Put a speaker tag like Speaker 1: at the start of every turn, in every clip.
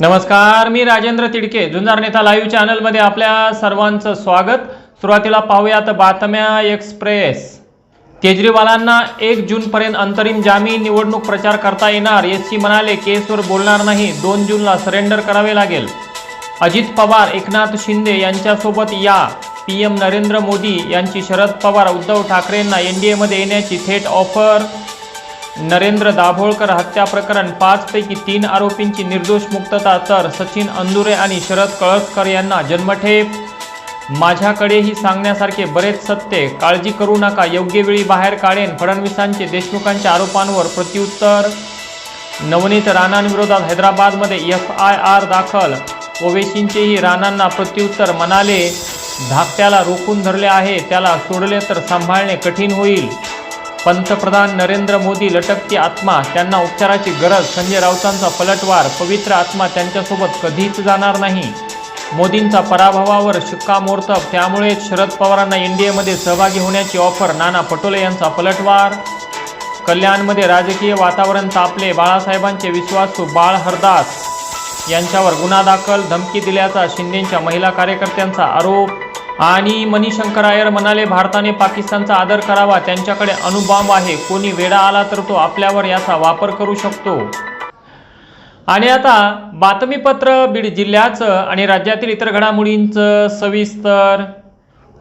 Speaker 1: नमस्कार मी राजेंद्र तिडके. जुंजार नेता लाईव्ह चॅनलमध्ये आपल्या सर्वांचं स्वागत. सुरुवातीला पाहूयात बातम्या एक्सप्रेस. केजरीवालांना एक जूनपर्यंत अंतरिम जामीन निवडणूक प्रचार करता येणार एस सी म्हणाले केसवर बोलणार नाही. दोन जूनला सरेंडर करावे लागेल. अजित पवार एकनाथ शिंदे यांच्यासोबत या. पी एम नरेंद्र मोदी यांची शरद पवार उद्धव ठाकरेंना एन डी एमध्ये येण्याची थेट ऑफर नरेंद्र दाभोळकर हत्या प्रकरण पाचपैकी तीन आरोपींची निर्दोष मुक्तता तर सचिन अंदुरे आणि शरद कळसकर यांना जन्मठेप. माझ्याकडेही सांगण्यासारखे बरेच सत्य काळजी करू नका योग्य वेळी बाहेर काढेन फडणवीसांचे देशमुखांच्या आरोपांवर प्रत्युत्तर. नवनीत राणांविरोधात हैदराबादमध्ये एफ आय आर दाखल ओवेसींचेही राणांना प्रत्युत्तर म्हणाले धाकट्याला रोखून धरले आहे त्याला सोडले तर सांभाळणे कठीण होईल. पंतप्रधान नरेंद्र मोदी लटकती आत्मा त्यांना उपचाराची गरज संजय राऊतांचा पलटवार पवित्र आत्मा त्यांच्यासोबत कधीच जाणार नाही. मोदींचा पराभवावर शिक्कामोर्तब त्यामुळेच शरद पवारांना एनडीएमध्ये सहभागी होण्याची ऑफर नाना पटोले यांचा पलटवार. कल्याणमध्ये राजकीय वातावरण तापले बाळासाहेबांचे विश्वासू बाळ हरदास. यांच्यावर गुन्हा दाखल धमकी दिल्याचा शिंदेच्या महिला कार्यकर्त्यांचा आरोप. आणि मणिशंकर आयर म्हणाले भारताने पाकिस्तानचा आदर करावा. त्यांच्याकडे अणुबॉम्ब आहे. कोणी वेडा आला तर तो आपल्यावर याचा वापर करू शकतो. आणि आता बातमीपत्र बीड जिल्ह्याचं आणि राज्यातील इतर घडामोडींचं सविस्तर.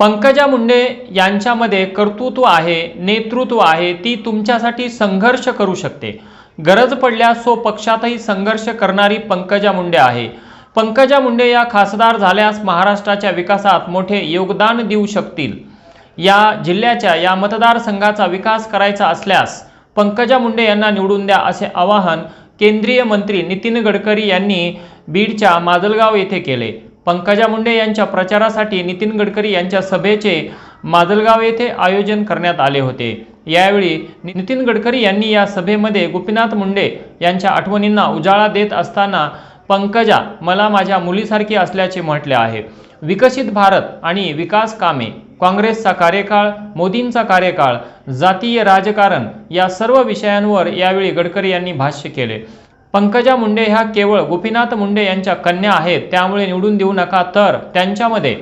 Speaker 1: पंकजा मुंडे यांच्यामध्ये कर्तृत्व आहे नेतृत्व आहे. ती तुमच्यासाठी संघर्ष करू शकते. गरज पडल्यास सो पक्षातही संघर्ष करणारी पंकजा मुंडे आहे. पंकजा मुंडे या खासदार झाल्यास महाराष्ट्राच्या विकासात मोठे योगदान देऊ शकतील. या जिल्ह्याच्या या मतदारसंघाचा विकास करायचा असल्यास पंकजा मुंडे यांना निवडून द्या असे आवाहन केंद्रीय मंत्री नितीन गडकरी यांनी बीडच्या माजलगाव येथे केले. पंकजा मुंडे यांच्या प्रचारासाठी नितीन गडकरी यांच्या सभेचे माजलगाव येथे आयोजन करण्यात आले होते. यावेळी नितीन गडकरी यांनी या सभेमध्ये गोपीनाथ मुंडे यांच्या आठवणींना उजाळा देत असताना पंकजा मला माझ्या मुलीसारखी असल्याचे म्हटले आहे. विकसित भारत आणि विकास कामे काँग्रेसचा कार्यकाळ मोदींचा कार्यकाळ जातीय राजकारण या सर्व विषयांवर यावेळी गडकरी यांनी भाष्य केले. पंकजा मुंडे ह्या केवळ गोपीनाथ मुंडे यांच्या कन्या आहेत त्यामुळे निवडून देऊ नका तर त्यांच्यामध्ये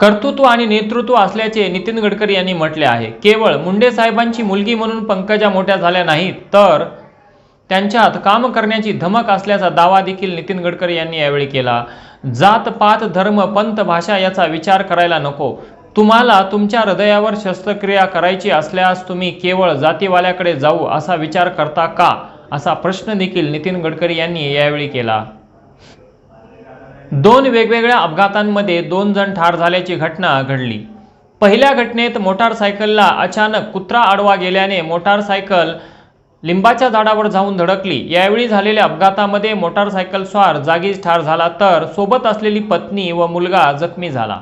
Speaker 1: कर्तृत्व आणि नेतृत्व असल्याचे नितीन गडकरी यांनी म्हटले आहे. केवळ मुंडे साहेबांची मुलगी म्हणून पंकजा मोठ्या झाल्या नाहीत तर त्यांच्यात काम करण्याची धमक असल्याचा दावा देखील नितीन गडकरी यांनी यावेळी केला. जात पात धर्म पंथ भाषा याचा विचार करायला नको. तुम्हाला तुमच्या हृदयावर शस्त्रक्रिया करायची असल्यास तुम्ही केवळ जातीवाल्याकडे जाऊ असा विचार करता का? असा प्रश्न देखील नितीन गडकरी यांनी यावेळी केला. दोन वेगवेगळ्या अपघातांमध्ये दोन जण ठार झाल्याची घटना घडली. पहिल्या घटनेत मोटारसायकलला अचानक कुत्रा आडवा गेल्याने मोटारसायकल लिंबाच्या झाडावर जाऊन धडकली. यावेळी झालेल्या अपघातामध्ये मोटारसायकल स्वार जागीच ठार झाला तर सोबत असलेली पत्नी व मुलगा जखमी झाला.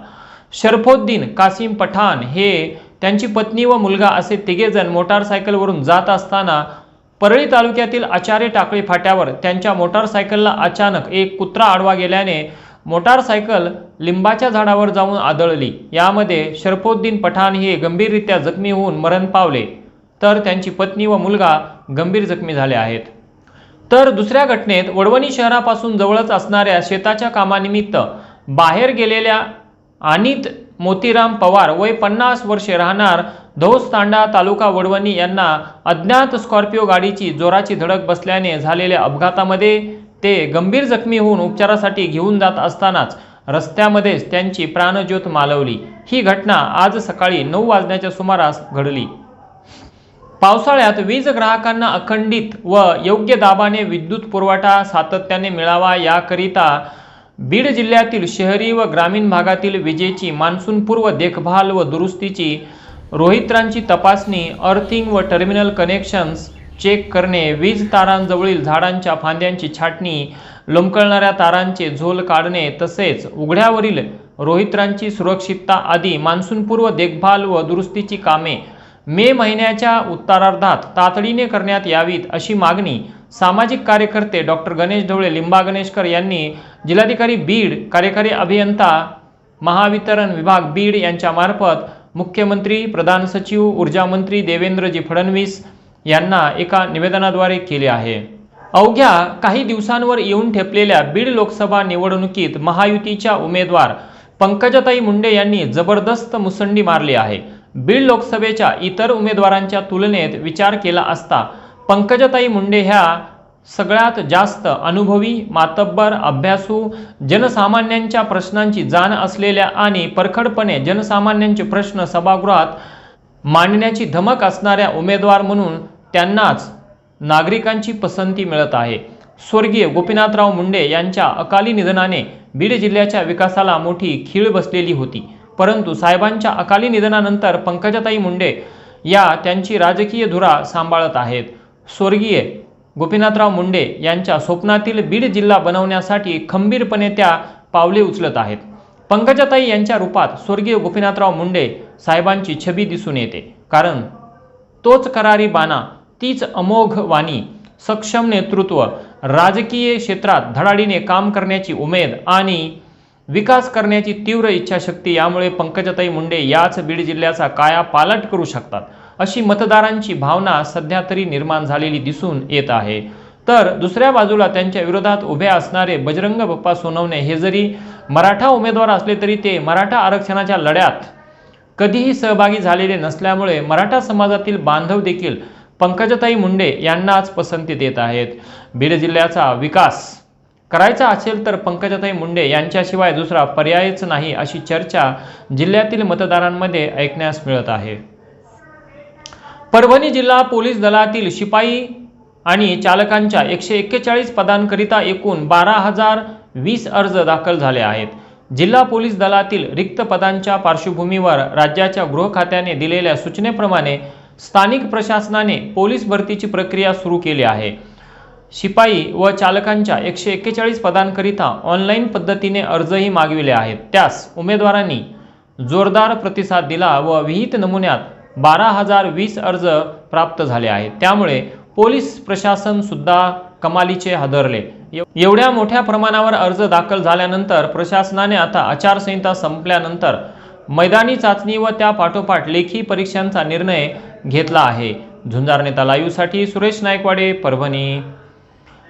Speaker 1: शरफोद्दीन कासिम पठाण हे त्यांची पत्नी व मुलगा असे तिघेजण मोटारसायकलवरून जात असताना परळी तालुक्यातील आचार्य टाकळी फाट्यावर त्यांच्या मोटारसायकलला अचानक एक कुत्रा आडवा गेल्याने मोटारसायकल लिंबाच्या झाडावर जाऊन आदळली. यामध्ये शरफोद्दीन पठाण हे गंभीररित्या जखमी होऊन मरण पावले. तर त्यांची पत्नी व मुलगा गंभीर जखमी झाले आहेत. तर दुसऱ्या घटनेत वडवणी शहरापासून जवळच असणाऱ्या शेताच्या कामानिमित्त बाहेर गेलेल्या अनित मोतीराम पवार वय पन्नास वर्षे राहणार धोसतांडा तालुका वडवणी यांना अज्ञात स्कॉर्पिओ गाडीची जोराची धडक बसल्याने झालेल्या अपघातामध्ये ते गंभीर जखमी होऊन उपचारासाठी घेऊन जात असतानाच रस्त्यामध्येच त्यांची प्राणज्योत मालवली. ही घटना आज सकाळी नऊ वाजण्याच्या सुमारास घडली. पावसाळ्यात वीज ग्राहकांना अखंडित व योग्य दाबाने विद्युत पुरवठा सातत्याने मिळावा याकरिता बीड जिल्ह्यातील शहरी व ग्रामीण भागातील विजेची मान्सूनपूर्व देखभाल व दुरुस्तीची रोहित्रांची तपासणी अर्थिंग व टर्मिनल कनेक्शन्स चेक करणे वीज तारांजवळील झाडांच्या फांद्यांची छाटणी लोंबकळणाऱ्या तारांचे झोल काढणे तसेच उघड्यावरील रोहित्रांची सुरक्षितता आदी मान्सूनपूर्व देखभाल व दुरुस्तीची कामे मे महिन्याच्या उत्तरार्धात तातडीने करण्यात यावीत अशी मागणी सामाजिक कार्यकर्ते डॉक्टर गणेश ढवळे लिंबा गणेशकर यांनी जिल्हाधिकारी बीड कार्यकारी अभियंता महावितरण विभाग बीड यांच्यामार्फत मुख्यमंत्री प्रधान सचिव ऊर्जा मंत्री देवेंद्रजी फडणवीस यांना एका निवेदनाद्वारे केले आहे. अवघ्या काही दिवसांवर येऊन ठेपलेल्या बीड लोकसभा निवडणुकीत महायुतीच्या उमेदवार पंकजाताई मुंडे यांनी जबरदस्त मुसंडी मारली आहे. बीड लोकसभेच्या इतर उमेदवारांच्या तुलनेत विचार केला असता पंकजाताई मुंडे ह्या सगळ्यात जास्त अनुभवी मातब्बर अभ्यासू जनसामान्यांच्या प्रश्नांची जाण असलेल्या आणि परखडपणे जनसामान्यांचे प्रश्न सभागृहात मांडण्याची धमक असणाऱ्या उमेदवार म्हणून त्यांनाच नागरिकांची पसंती मिळत आहे. स्वर्गीय गोपीनाथराव मुंडे यांच्या अकाली निधनाने बीड जिल्ह्याच्या विकासाला मोठी खीळ बसलेली होती. परंतु साहेबांच्या अकाली निधनानंतर पंकजाताई मुंडे या त्यांची राजकीय धुरा सांभाळत आहेत. स्वर्गीय गोपीनाथराव मुंडे यांच्या स्वप्नातील बीड जिल्हा बनवण्यासाठी खंबीरपणे त्या पावले उचलत आहेत. पंकजाताई यांच्या रूपात स्वर्गीय गोपीनाथराव मुंडे साहेबांची छबी दिसून येते. कारण तोच करारी बाणा तीच अमोघ वाणी सक्षम नेतृत्व राजकीय क्षेत्रात धडाडीने काम करण्याची उमेद आणि विकास करण्याची तीव्र इच्छाशक्ती यामुळे पंकजताई मुंडे याच बीड जिल्ह्याचा काया पालट करू शकतात अशी मतदारांची भावना सध्या तरी निर्माण झालेली दिसून येत आहे. तर दुसऱ्या बाजूला त्यांच्या विरोधात उभे असणारे बजरंग बप्पा सोनवणे हे जरी मराठा उमेदवार असले तरी ते मराठा आरक्षणाच्या लढ्यात कधीही सहभागी झालेले नसल्यामुळे मराठा समाजातील बांधव देखील पंकजताई मुंडे यांनाच पसंती देत आहेत. बीड जिल्ह्याचा विकास करायचा असेल तर पंकजाताई मुंडे यांच्याशिवाय दुसरा पर्यायच नाही अशी चर्चा जिल्ह्यातील मतदारांमध्ये ऐकण्यास मिळत आहे. परभणी जिल्हा पोलीस दलातील शिपाई आणि चालकांच्या एकशे एक्केचाळीस पदांकरिता एकूण बारा हजार वीस अर्ज दाखल झाले आहेत. जिल्हा पोलीस दलातील रिक्त पदांच्या पार्श्वभूमीवर राज्याच्या गृह खात्याने दिलेल्या सूचनेप्रमाणे स्थानिक प्रशासनाने पोलीस भरतीची प्रक्रिया सुरू केली आहे. शिपाई व चालकांच्या एकशे एक्केचाळीस पदांकरिता ऑनलाईन पद्धतीने अर्जही मागविले आहेत. त्यास उमेदवारांनी जोरदार प्रतिसाद दिला व विहित नमुन्यात बारा हजार वीस अर्ज प्राप्त झाले आहेत. त्यामुळे पोलीस प्रशासन सुद्धा कमालीचे हादरले. एवढ्या मोठ्या प्रमाणावर अर्ज दाखल झाल्यानंतर प्रशासनाने आता आचारसंहिता संपल्यानंतर मैदानी चाचणी व त्या पाठोपाठ लेखी परीक्षांचा निर्णय घेतला आहे. झुंजार नेता लाईव्हसाठी सुरेश नायकवाडे परभणी.